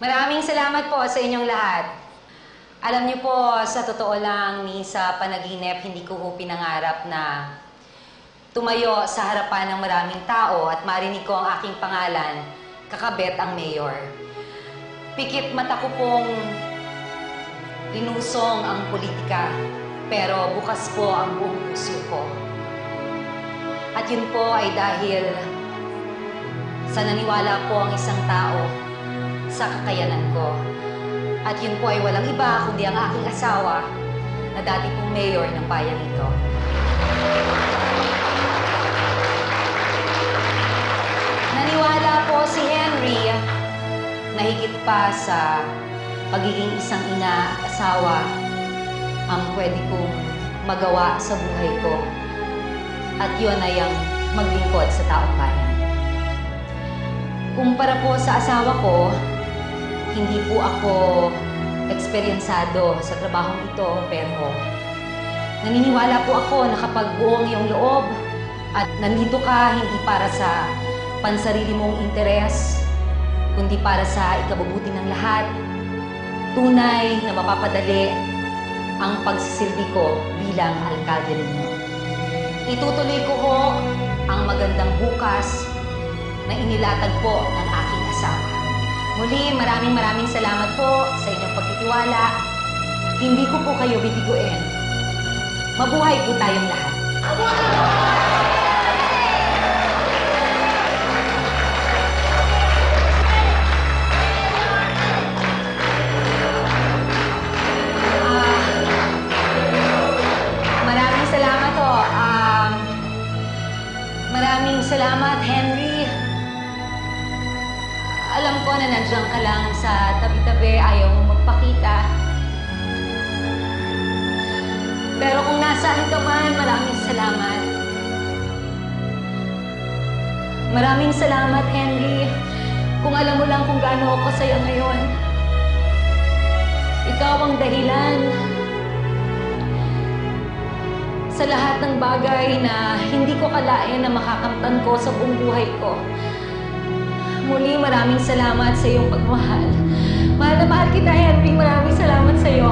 Maraming salamat po sa inyong lahat. Alam niyo po, sa totoo lang, ni sa panaginip, hindi ko po pinangarap na tumayo sa harapan ng maraming tao at marinig ko ang aking pangalan, kakabet ang mayor. Pikit mata ko pong linusong ang politika, pero bukas po ang buong puso ko. At yun po ay dahil sa naniwala po ang isang tao sa kakayanan ko. At yun po ay walang iba kundi ang aking asawa na dati pong mayor ng bayan ito. Naniwala po si Henry na higit pa sa pagiging isang ina at asawa ang pwede kong magawa sa buhay ko. At yun ay ang maglingkod sa taong bayan. Kumpara po sa asawa ko, hindi po ako eksperyensado sa trabahong ito, pero naniniwala po ako na kapag buong iyong loob at nandito ka hindi para sa pansarili mong interes, kundi para sa ikabubuti ng lahat, tunay na mapapadali ang pagsisilbi ko bilang alkalde ninyo. Itutuloy ko ho ang magandang bukas na inilatag po ng aking asawa. Muli, maraming maraming salamat po sa inyong pagtitiwala. Hindi ko po kayo bibiguin. Mabuhay po tayong lahat. Ah, maraming salamat po. Um, maraming salamat, Henry. Alam ko na nandiyan ka lang sa tabi-tabi, ayaw mo magpakita. Pero kung nasaan ka man, maraming salamat. Maraming salamat, Henry. Kung alam mo lang kung gaano ako sa'yo ngayon. Ikaw ang dahilan sa lahat ng bagay na hindi ko kalain na makakamtan ko sa buong buhay ko. Muli, maraming salamat sa iyong pagmahal. Mahal na mahal kita, Henry. Maraming salamat sa iyo.